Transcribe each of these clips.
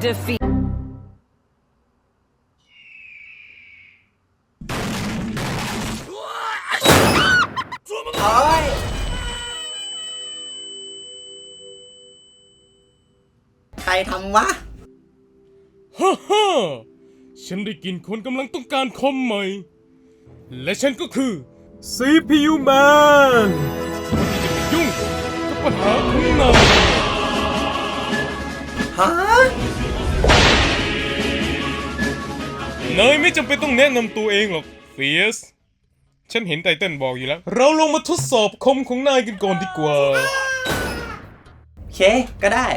defeat. โอ้ยใครทำวะ ฮ่าฮ่าฉันได้กินคนกำลังต้องการคอมใหม่ และฉันก็คือ CPU Man ที่จะไปยุ่งกับปัญหาของนาย ฮะ นายไม่จำเป็นต้องแนะนำตัวเองหรอกเฟียสฉันเห็นไตเติ้ลบอกอยู่แล้ว เราลงมาทดสอบคอมของนายกันก่อนดีกว่า โอเค ก็ได้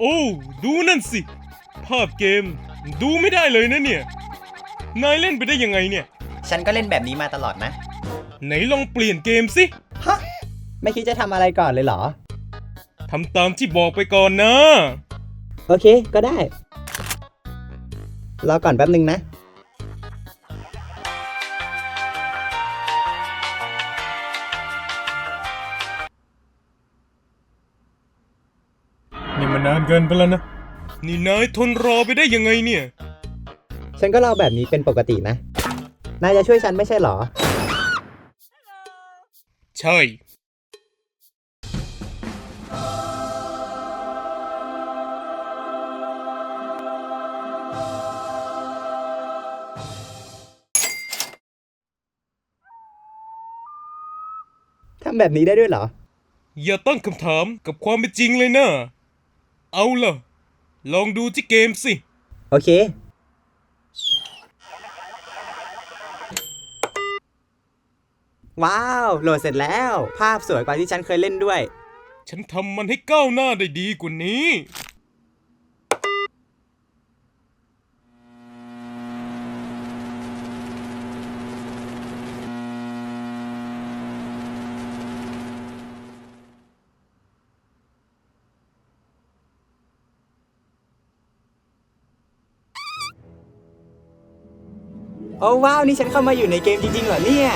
โอ้ดูนั่นสิ ภาพเกม ดูไม่ได้เลยนะเนี่ย นายเล่นไปได้ยังไงเนี่ย ฉันก็เล่นแบบนี้มาตลอดนะ ไหนลองเปลี่ยนเกมสิฮะ ไม่คิดจะทำอะไรก่อนเลยเหรอ ทำตามที่บอกไปก่อนนะ โอเค ก็ได้ รอก่อนแป๊บนึงนะนี่มันนานเกินไปแล้วนะ นี่นายทนรอไปได้ยังไงเนี่ย ฉันก็รอแบบนี้เป็นปกตินะ นายจะช่วยฉันไม่ใช่เหรอ ใช่ ทำแบบนี้ได้ด้วยเหรอ อย่าตั้งคำถามกับความเป็นจริงเลยนะ เอาล่ะ ลองดูที่เกมสิ โอเค ว้าว โหลดเสร็จแล้ว ภาพสวยกว่าที่ฉันเคยเล่นด้วย ฉันทำมันให้ก้าวหน้าได้ดีกว่านี้ โอ้ว้าว นี่ฉันเข้ามาอยู่ในเกมจริงๆเหรอเนี่ย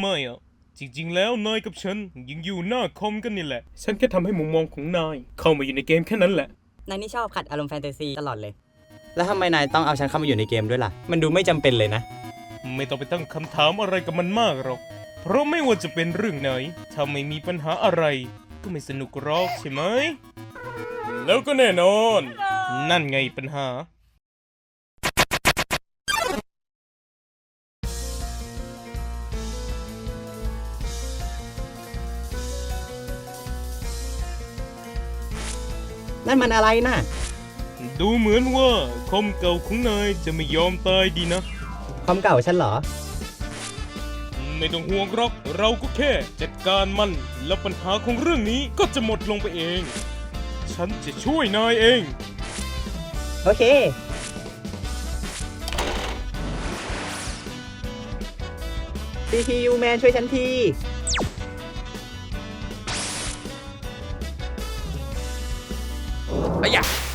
ไม่อะจริงๆ แล้วนายกับฉันยังอยู่หน้าคอมกันนี่แหละ ฉันแค่ทำให้มุมมองของนาย เข้ามาอยู่ในเกมแค่นั้นแหละ นายนี่ชอบขัดอารมณ์แฟนตาซีตลอดเลย แล้วทำไมนายต้องเอาฉันเข้ามาอยู่ในเกมด้วยล่ะ มันดูไม่จำเป็นเลยนะ ไม่ต้องไปตั้งคำถามอะไรกับมันมากหรอก เพราะไม่ว่าจะเป็นเรื่องไหน ถ้าไม่มีปัญหาอะไร ก็ไม่สนุกหรอกใช่ไหม แล้วก็แน่นอน นั่นไงปัญหา นั่นมันอะไรน่ะดูเหมือนว่าคอมเก่าของนายจะไม่ยอมตายดีนะ คอมเก่าฉันเหรอ ไม่ต้องห่วงหรอกเราก็แค่จัดการมัน แล้วปัญหาของเรื่องนี้ก็จะหมดลงไปเอง ฉันจะช่วยนายเอง โอเค CPU Man ช่วยฉันที รับ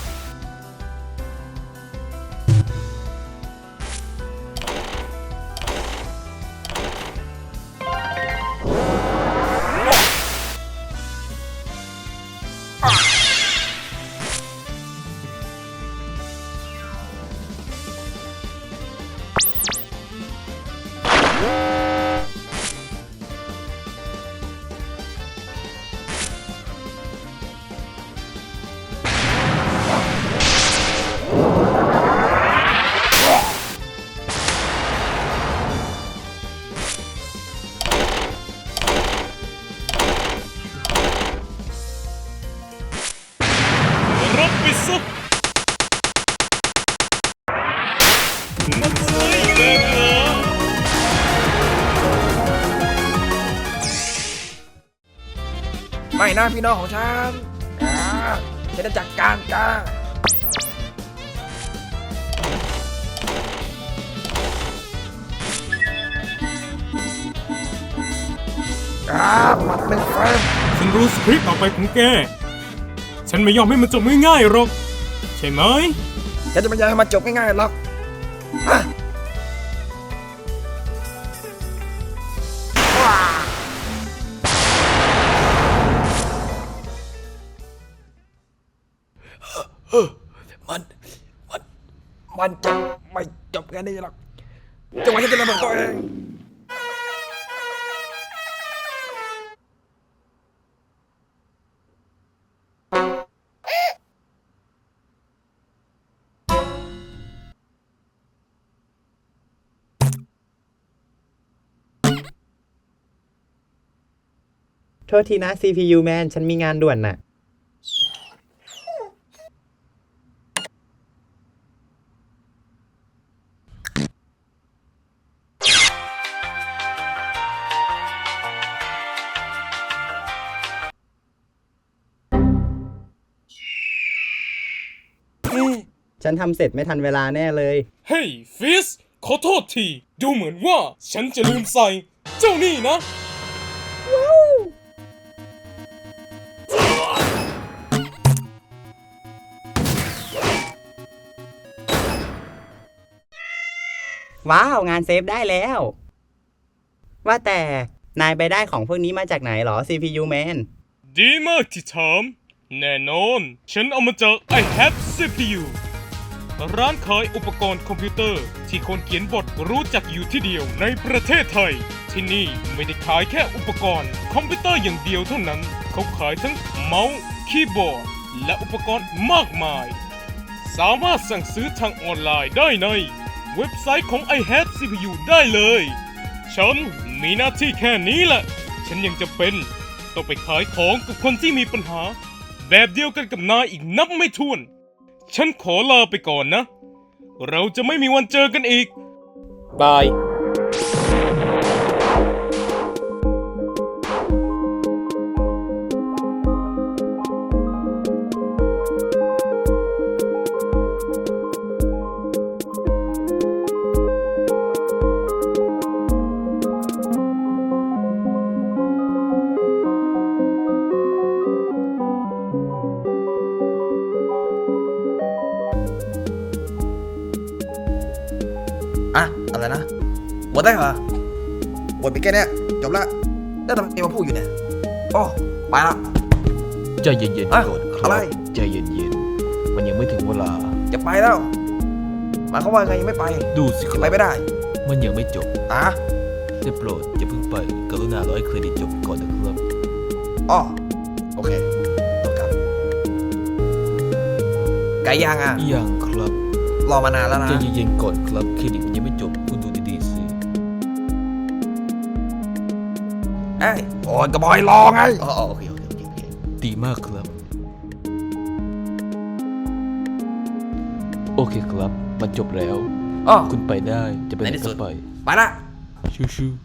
ไปซะมันสวยเกินเหรอไม่นะพี่น้องของฉันอ่าฉันจะจัดการจ้าอ่ามัดเป็นเฟรม ฉันรู้สคริปต์ต่อไปของแก ฉันไม่ยอมให้มันจบง่ายๆหรอก ใช่ไหม ฉันจะไม่อยากให้มันจบง่ายๆหรอกอะมัน มัน มันจะไม่จบแค่นี้หรอกจังหวะฉันจะระเบิดตัวเอง โทษทีนะ CPU man ฉันมีงานด่วนน่ะเอ๊ะฉันทำเสร็จไม่ทันเวลาแน่เลย เฮ้ยฟิสขอโทษที ดูเหมือนว่า ฉันจะลืมใส่ เจ้านี่นะ ว้าว งานเซฟได้แล้ว ว่าแต่นายไปได้ของพวกนี้มาจากไหนหรอ CPU man ดีมากที่ถามแน่นอน ฉันเอามาจาก I have CPU ร้านขายอุปกรณ์คอมพิวเตอร์ ที่คนเขียนบทรู้จักอยู่ที่เดียวในประเทศไทย ที่นี่ไม่ได้ขายแค่อุปกรณ์ คอมพิวเตอร์อย่างเดียวเท่านั้น เขาขายทั้งเมาส์คีย์บอร์ด และอุปกรณ์มากมาย สามารถสั่งซื้อทางออนไลน์ได้ใน เว็บไซต์ของ i h a t CPU ได้เลย ฉันมีหน้าที่แค่นี้แหละ ฉันยังจะเป็น ต้องไปขายของกับคนที่มีปัญหา แบบเดียวกันกับนายอีกนับไม่ถ้วน ฉันขอลาไปก่อนนะ เราจะไม่มีวันเจอกันอีกบาย หมดได้เหรอหมดไปแค่เนี้ยจบละแล้วทำไมมาพูดอยู่เนี่ยโอ้ไปละ ใจเย็นๆอะก่อนคอะรัไรบใจเย็นๆ มันยังไม่ถึงเวลา จะไปแล้วหมายความว่าไงยังไม่ไปดูสิคจะรับไปไม่ได้มันยังไม่จบอะได้โปรดอย่าเพิ่งไปกรุณารอให้เครดิตจบก่อนนะครับอ๋อโอเคต่อกันไก่ย่างอะ ยังครับรอมานานแล้วนะใจเย็นๆก่อนครับเครดิตมันยังไม่จบ เอ้ยโอ้ยกระบอยรอไงอ๋อโอเคโอเคโอเคโอเคดีมากครับ โอเคครับ มันจบแล้ว อ๋อคุณไปได้จะไปไหในนที่สุก็ดไป ไปละชูๆ